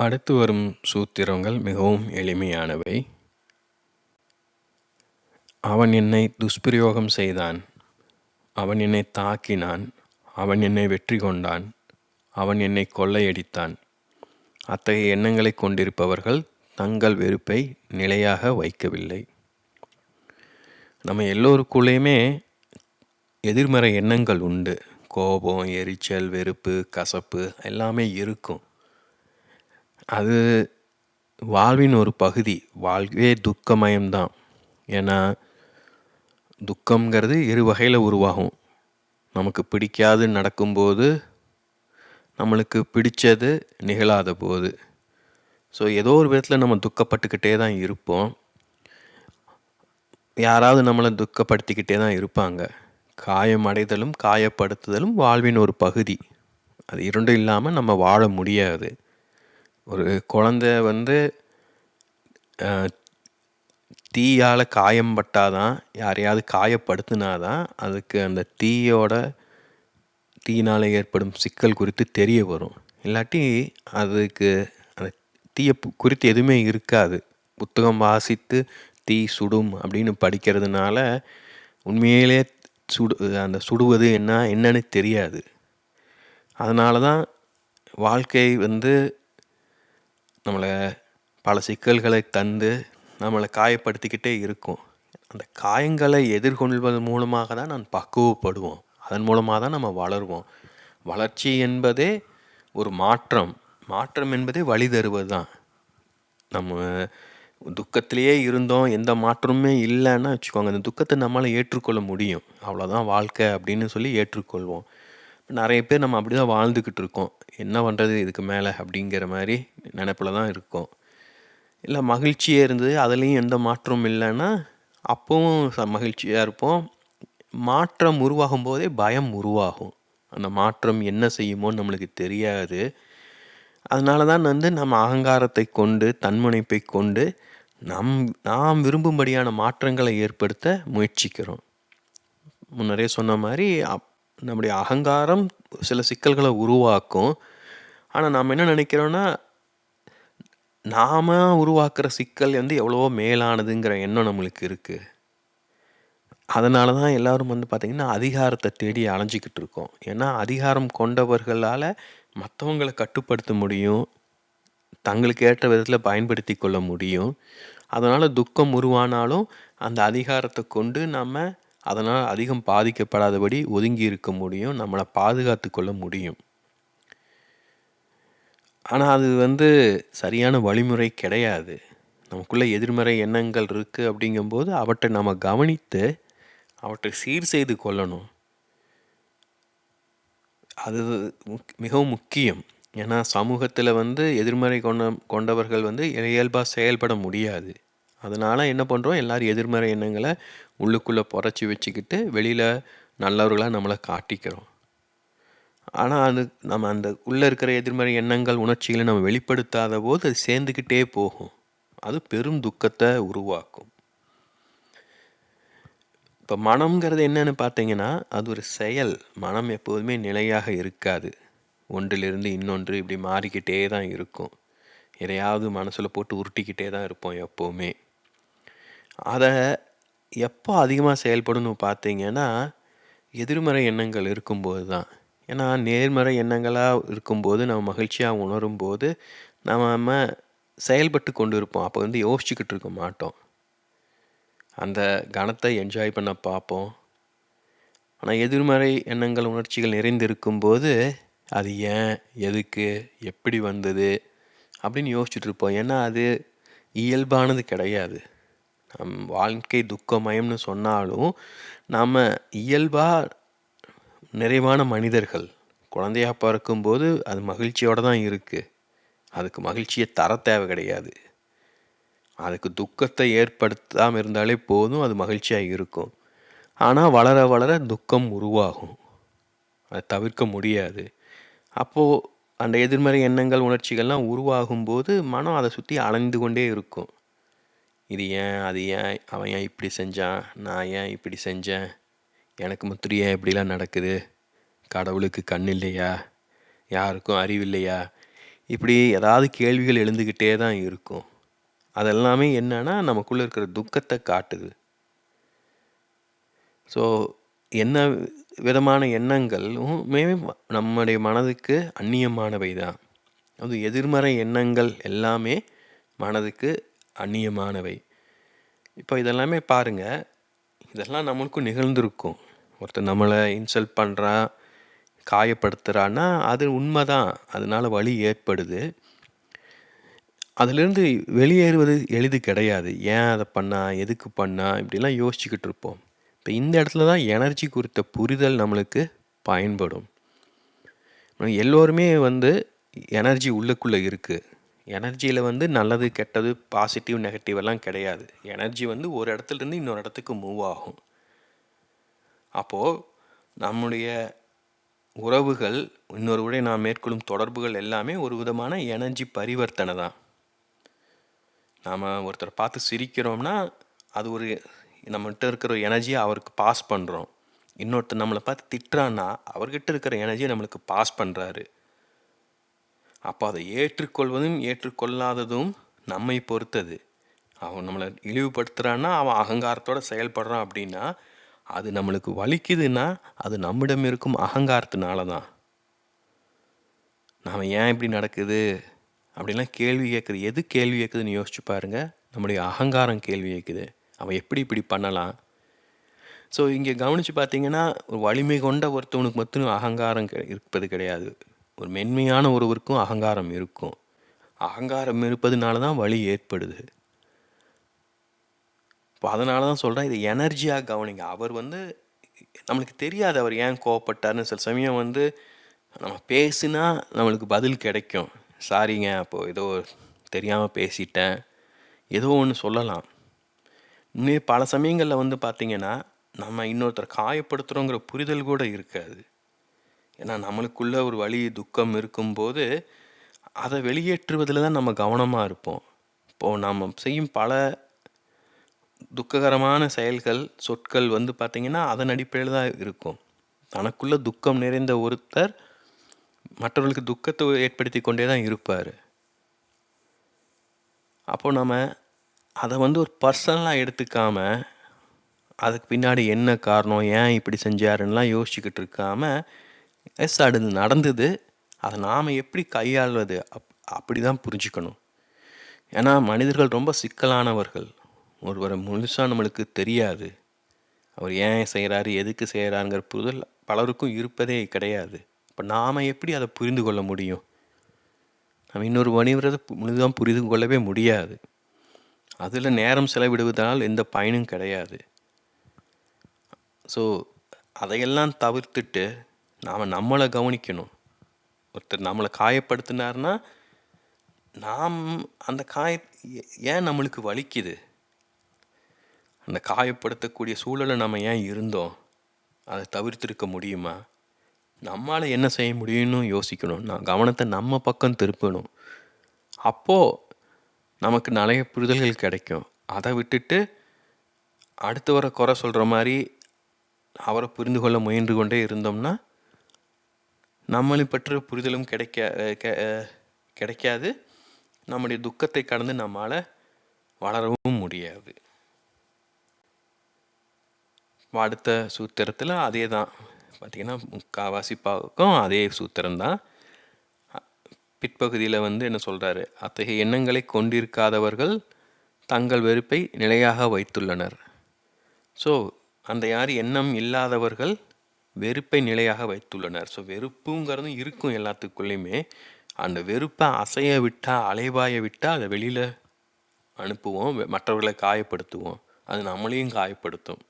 அடுத்து வரும் சூத்திரங்கள் மிகவும் எளிமையானவை. அவன் என்னை துஷ்பிரயோகம் செய்தான். அவன் என்னை தாக்கினான். அவன் என்னை வெற்றி கொண்டான். அவன் என்னை கொள்ளையடித்தான். அத்தகைய எண்ணங்களைக் கொண்டிருப்பவர்கள் தங்கள் வெறுப்பை நிலையாக வைக்கவில்லை. நம்ம எல்லோருக்குள்ளேயுமே எதிர்மறை எண்ணங்கள் உண்டு. கோபம், எரிச்சல், வெறுப்பு, கசப்பு எல்லாமே இருக்கும். அது வாழ்வின் ஒரு பகுதி. வாழ்வே துக்கமயம்தான். ஏன்னா துக்கம்ங்கிறது இரு வகையில் உருவாகும். நமக்கு பிடிக்காது நடக்கும்போது, நம்மளுக்கு பிடிச்சது நிகழாத போது. ஸோ ஏதோ ஒரு விதத்தில் நம்ம துக்கப்பட்டுக்கிட்டே தான் இருப்போம். யாராவது நம்மளை துக்கப்படுத்திக்கிட்டே தான் இருப்பாங்க. காயம் அடைதலும், காயப்படுத்துதலும் வாழ்வின் ஒரு பகுதி. அது இரண்டும் இல்லாமல் நம்ம வாழ முடியாது. ஒரு குழந்தை வந்து தீயால் காயம் பட்டாதான் யாரையாவது காயப்படுத்தினாதான் அதுக்கு அந்த தீயோட தீயினால் ஏற்படும் சிக்கல் குறித்து தெரிய வரும். இல்லாட்டி அதுக்கு அந்த தீயை குறித்து எதுவுமே இருக்காது. புத்தகம் வாசித்து தீ சுடும் அப்படின்னு படிக்கிறதுனால உண்மையிலே சுடு அந்த சுடுவது என்ன என்னன்னு தெரியாது. அதனால தான் வாழ்க்கை வந்து நம்மளை பல சிக்கல்களை தந்து நம்மளை காயப்படுத்திக்கிட்டே இருக்கும். அந்த காயங்களை எதிர்கொள்வது மூலமாக தான் நான் பக்குவப்படுவோம். அதன் மூலமாக தான் நம்ம வளருவோம். வளர்ச்சி என்பதே ஒரு மாற்றம். மாற்றம் என்பதே வழி தருவது தான். நம்ம துக்கத்திலேயே இருந்தோம் எந்த மாற்றமுமே இல்லைன்னா வச்சுக்கோங்க அந்த துக்கத்தை நம்மளால் ஏற்றுக்கொள்ள முடியும் அவ்வளோதான் வாழ்க்கை அப்படின்னு சொல்லி ஏற்றுக்கொள்வோம் நிறைய பேர் நம்ம அப்படி தான் வாழ்ந்துக்கிட்டு இருக்கோம். என்ன பண்ணுறது இதுக்கு மேலே அப்படிங்கிற மாதிரி நினைப்பில் தான் இருக்கோம். இல்லை மகிழ்ச்சியாக இருந்தது. அதுலேயும் எந்த மாற்றமும் இல்லைன்னா அப்பவும் ச மகிழ்ச்சியாக இருப்போம். மாற்றம் உருவாகும் போதே பயம் உருவாகும். அந்த மாற்றம் என்ன செய்யுமோன்னு நம்மளுக்கு தெரியாது. அதனால தான் வந்து நம்ம அகங்காரத்தை கொண்டு தன்முனைப்பை கொண்டு நம் நாம் விரும்பும்படியான மாற்றங்களை ஏற்படுத்த முயற்சிக்கிறோம். முன்னரே சொன்ன மாதிரி அப் நம்முடைய அகங்காரம் சில சிக்கல்களை உருவாக்கும். ஆனால் நாம் என்ன நினைக்கிறோன்னா நாம் உருவாக்குற சிக்கல் வந்து எவ்வளவோ மேலானதுங்கிற எண்ணம் நம்மளுக்கு இருக்குது அதனால தான் எல்லோரும் வந்து பார்த்திங்கன்னா அதிகாரத்தை தேடி அலைஞ்சிக்கிட்டு இருக்கோம். ஏன்னா அதிகாரம் கொண்டவர்களால் மற்றவங்களை கட்டுப்படுத்த முடியும். தங்களுக்கு ஏற்ற விதத்தில் பயன்படுத்தி கொள்ள முடியும். அதனால் துக்கம் உருவானாலும் அந்த அதிகாரத்தை கொண்டு நம்ம அதனால் அதிகம் பாதிக்கப்படாதபடி ஒதுங்கி இருக்க முடியும் நம்மளை பாதுகாத்து கொள்ள முடியும். ஆனால் அது வந்து சரியான வழிமுறை கிடையாது. நமக்குள்ளே எதிர்மறை எண்ணங்கள் இருக்குது அப்படிங்கும்போது அவற்றை நம்ம கவனித்து அவற்றை சீர் செய்து கொள்ளணும். அது முக் மிகவும் முக்கியம். ஏன்னா சமூகத்தில் வந்து எதிர்மறை கொண்ட கொண்டவர்கள் வந்து இயல்பாக செயல்பட முடியாது. அதனால் என்ன பண்ணுறோம் எல்லோரும் எதிர்மறை எண்ணங்களை உள்ளுக்குள்ளே புதைச்சி வச்சுக்கிட்டு வெளியில் நல்லவர்களாக நம்மளை காட்டிக்கிறோம். ஆனால் அது நம்ம அந்த உள்ளே இருக்கிற எதிர்மறை எண்ணங்கள் உணர்ச்சிகளை நம்ம வெளிப்படுத்தாத போது அது சேர்ந்துக்கிட்டே போகும். அது பெரும் துக்கத்தை உருவாக்கும். இப்போ மனம்ங்கிறது என்னன்னு பார்த்தீங்கன்னா அது ஒரு செயல். மனம் எப்போதுமே நிலையாக இருக்காது. ஒன்றிலிருந்து இன்னொன்று இப்படி மாறிக்கிட்டே தான் இருக்கும். எதையாவது மனசில் போட்டு உருட்டிக்கிட்டே தான் இருப்போம் எப்போவுமே. அதை எப்போ அதிகமாக செயல்படும்னு பார்த்தீங்கன்னா எதிர்மறை எண்ணங்கள் இருக்கும்போது தான். ஏன்னா நேர்மறை எண்ணங்களாக இருக்கும்போது நம்ம மகிழ்ச்சியாக உணரும்போது நம்ம செயல்பட்டு கொண்டு இருப்போம் அப்போ வந்து யோசிச்சுக்கிட்டு இருக்க மாட்டோம். அந்த கணத்தை என்ஜாய் பண்ண பார்ப்போம். ஆனால் எதிர்மறை எண்ணங்கள் உணர்ச்சிகள் நிறைந்திருக்கும்போது அது ஏன் எதுக்கு எப்படி வந்தது அப்படின்னு யோசிச்சுட்டு இருப்போம். ஏன்னா அது இயல்பானது கிடையாது. நம் வாழ்க்கை துக்கமயம்னு சொன்னாலும் நாம் இயல்பாக நிறைவான மனிதர்கள். குழந்தையாக பிறக்கும்போது அது மகிழ்ச்சியோடு தான் இருக்குது அதுக்கு மகிழ்ச்சியை தர தேவை கிடையாது. அதுக்கு துக்கத்தை ஏற்படுத்தாமல் இருந்தாலே போதும் அது மகிழ்ச்சியாக இருக்கும். ஆனால் வளர வளர துக்கம் உருவாகும். அதை தவிர்க்க முடியாது. அப்போது அந்த எதிர்மறை எண்ணங்கள் உணர்ச்சிகள்லாம் உருவாகும்போது மனம் அதை சுற்றி அலைந்து கொண்டே இருக்கும். இது ஏன் அது ஏன் அவன் ஏன் இப்படி செஞ்சான் நான் ஏன் இப்படி செஞ்சேன் எனக்கு முத்திரி ஏன் இப்படிலாம் நடக்குது? கடவுளுக்கு கண் இல்லையா? யாருக்கும் அறிவில்லையா இப்படி ஏதாவது கேள்விகள் எழுந்துக்கிட்டே தான் இருக்கும். அதெல்லாமே என்னன்னா நமக்குள்ளே இருக்கிற துக்கத்தை காட்டுது. ஸோ என்ன விதமான எண்ணங்களுமே நம்முடைய மனதுக்கு அந்நியமானவை தான். அது எதிர்மறை எண்ணங்கள் எல்லாமே மனதுக்கு அந்நியமானவை. இப்போ இதெல்லாமே பாருங்க. இதெல்லாம் நம்மளுக்கும் நிகழ்ந்திருக்கும். ஒருத்தர் நம்மளை இன்சல்ட் பண்ணுறான் காயப்படுத்துகிறான்னா அது உண்மை தான் அதனால வலி ஏற்படுது. அதிலிருந்து வெளியேறுவது எளிது கிடையாது. ஏன் அதை பண்ணா எதுக்கு பண்ணா இப்படிலாம் யோசிச்சுக்கிட்டு இருப்போம். இப்போ இந்த இடத்துல தான் எனர்ஜி குறித்த புரிதல் நம்மளுக்கு பயன்படும். எல்லோருமே வந்து எனர்ஜி உள்ளுக்குள்ளே இருக்குது எனர்ஜியில் வந்து நல்லது கெட்டது பாசிட்டிவ் நெகட்டிவ் எல்லாம் கிடையாது. எனர்ஜி வந்து ஒரு இடத்துலேருந்து இன்னொரு இடத்துக்கு மூவ் ஆகும். அப்போது நம்முடைய உறவுகள் இன்னொரு உடைய நாம் மேற்கொள்ளும் தொடர்புகள் எல்லாமே ஒரு விதமான எனர்ஜி பரிவர்த்தனை தான். நாம் ஒருத்தரை பார்த்து சிரிக்கிறோம்னா அது ஒரு நம்மகிட்ட இருக்கிற எனர்ஜியை அவருக்கு பாஸ் பண்ணுறோம் இன்னொருத்தர் நம்மளை பார்த்து திட்டுறான்னா அவர்கிட்ட இருக்கிற எனர்ஜியை நம்மளுக்கு பாஸ் பண்ணுறாரு அப்போ அதை ஏற்றுக்கொள்வதும் ஏற்றுக்கொள்ளாததும் நம்மை பொறுத்தது. அவன் நம்மளை இழிவுபடுத்துகிறான்னா அவன் அகங்காரத்தோடு செயல்படுறான் அப்படின்னா அது நம்மளுக்கு வலிக்குதுன்னா அது நம்மிடம் இருக்கும் அகங்காரத்தினால தான் நாம் ஏன் இப்படி நடக்குது? அப்படிலாம் கேள்வி கேட்குது. எது கேள்வி கேட்குதுன்னு யோசிச்சு பாருங்கள் நம்முடைய அகங்காரம் கேள்வி கேட்குது. அவன் எப்படி இப்படி பண்ணலாம்? ஸோ இங்கே கவனித்து பார்த்தீங்கன்னா ஒரு வலிமை கொண்ட ஒருத்தவனுக்கு மட்டும் அகங்காரம் இருப்பது கிடையாது. ஒரு மென்மையான ஒருவருக்கும் அகங்காரம் இருக்கும். அகங்காரம் இருப்பதுனால தான் வலி ஏற்படுது. இப்போ அதனால தான் சொல்கிறேன் இது எனர்ஜியாக கவனிங்க. அவர் வந்து நம்மளுக்கு தெரியாது அவர் ஏன் கோவப்பட்டார்னு சில சமயம் வந்து நம்ம பேசுனா நம்மளுக்கு பதில் கிடைக்கும். சாரிங்க அப்போது ஏதோ தெரியாமல் பேசிட்டேன். ஏதோ ஒன்று சொல்லலாம். இன்னும் பல சமயங்களில் வந்து பார்த்திங்கன்னா நம்ம இன்னொருத்தரை காயப்படுத்துகிறோங்கிற புரிதல் கூட இருக்காது. ஏன்னா நம்மளுக்குள்ள ஒரு வழி துக்கம் இருக்கும்போது அதை வெளியேற்றுவதில் தான் நம்ம கவனமாக இருப்போம். இப்போது நம்ம செய்யும் பல துக்ககரமான செயல்கள் சொற்கள் வந்து பார்த்திங்கன்னா அதன் அடிப்படையில் தான் இருக்கும். தனக்குள்ளே துக்கம் நிறைந்த ஒருத்தர் மற்றவர்களுக்கு துக்கத்தை ஏற்படுத்தி கொண்டே தான் இருப்பார். அப்போது நம்ம அதை வந்து ஒரு பர்சனலாக எடுத்துக்காம அதுக்கு பின்னாடி என்ன காரணம் ஏன் இப்படி செஞ்சாருன்னெலாம் யோசிச்சுக்கிட்டு இருக்காமல் எஸ் அது நடந்தது. அதை நாம் எப்படி கையாள்வது? அப் அப்படி தான் புரிஞ்சுக்கணும். ஏன்னா மனிதர்கள் ரொம்ப சிக்கலானவர்கள். ஒருவரை முழுசாக நம்மளுக்கு தெரியாது. அவர் ஏன் செய்கிறாரு எதுக்கு செய்கிறாருங்கிற புரிதல் பலருக்கும் இருப்பதே கிடையாது. இப்போ நாம் எப்படி அதை புரிந்து கொள்ள முடியும்? நம்ம இன்னொரு வணிகரதை முழுதாக புரிந்து கொள்ளவே முடியாது. அதில் நேரம் செலவிடுவதனால் எந்த பயனும் கிடையாது. ஸோ அதையெல்லாம் தவிர்த்துட்டு நாம் நம்மளை கவனிக்கணும். ஒருத்தர் நம்மளை காயப்படுத்தினார்னா நாம் அந்த காய ஏன் நம்மளுக்கு வலிக்குது? அந்த காயப்படுத்தக்கூடிய சூழலை நம்ம ஏன் இருந்தோம்? அதை தவிர்த்திருக்க முடியுமா? நம்மளால் என்ன செய்ய முடியும்னு யோசிக்கணும். நான் கவனத்தை நம்ம பக்கம் திருப்பணும். அப்போது நமக்கு நிறைய புரிதல்கள் கிடைக்கும். அதை விட்டுட்டு அடுத்தவரை குறை சொல்கிற மாதிரி அவரை புரிந்து கொள்ள முயன்று கொண்டே இருந்தோம்னா நம்மளை பற்ற புரிதலும் கிடைக்க கெ- கிடைக்காது. நம்முடைய துக்கத்தை கடந்து நம்மால் வளரவும் முடியாது. அடுத்த சூத்திரத்தில் அதே தான் பார்த்திங்கன்னா முக்காவாசி பக்கம் அதே சூத்திரம்தான். பிற்பகுதியில் வந்து என்ன சொல்கிறாரு அத்தகைய எண்ணங்களை கொண்டிருக்காதவர்கள் தங்கள் வெறுப்பை நிலையாக வைத்துள்ளனர். ஸோ அந்த யார் எண்ணம் இல்லாதவர்கள் வெறுப்பை நிலையாக வைத்துள்ளனர். ஸோ வெறுப்புங்கிறதும் இருக்கும் எல்லாத்துக்குள்ளேயுமே. அந்த வெறுப்பை அசைய விட்டால் அலைவாய விட்டால் அதை வெளியில் அனுப்புவோம். மற்றவர்களை காயப்படுத்துவோம். அது நம்மளையும் காயப்படுத்தும்.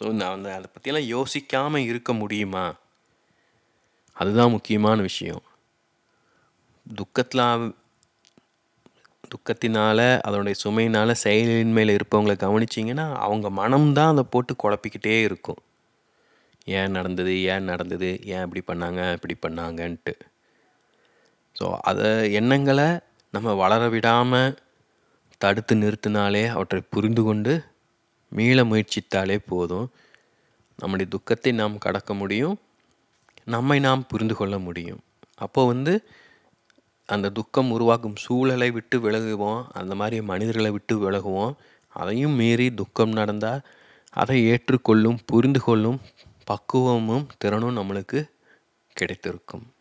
ஸோ நான் அந்த அதை பற்றியெல்லாம் யோசிக்காமல் இருக்க முடியுமா? அதுதான் முக்கியமான விஷயம். துக்கத்தில் துக்கத்தினால் அதனுடைய சுமையினால செயலின்மையில் இருப்பவங்களை கவனிச்சிங்கன்னா அவங்க மனம்தான் அதை போட்டு குழப்பிக்கிட்டே இருக்கும். ஏன் நடந்தது ஏன் நடந்தது ஏன் இப்படி பண்ணாங்க இப்படி பண்ணாங்கன்ட்டு. ஸோ அதை எண்ணங்களை நம்ம வளர விடாமல் தடுத்து நிறுத்தினாலே அவற்றை புரிந்து கொண்டு மீள முயற்சித்தாலே போதும். நம்முடைய துக்கத்தை நாம் கடக்க முடியும். நம்மை நாம் புரிந்து கொள்ள முடியும். அப்போ வந்து அந்த துக்கம் உருவாக்கும் சூழலை விட்டு விலகுவோம். அந்த மாதிரி மனிதர்களை விட்டு விலகுவோம். அதையும் மீறி துக்கம் நடந்தால் அதை ஏற்றுக்கொள்ளும் புரிந்து கொள்ளும் பக்குவமும் திறனும் நம்மளுக்கு கிடைத்திருக்கும்.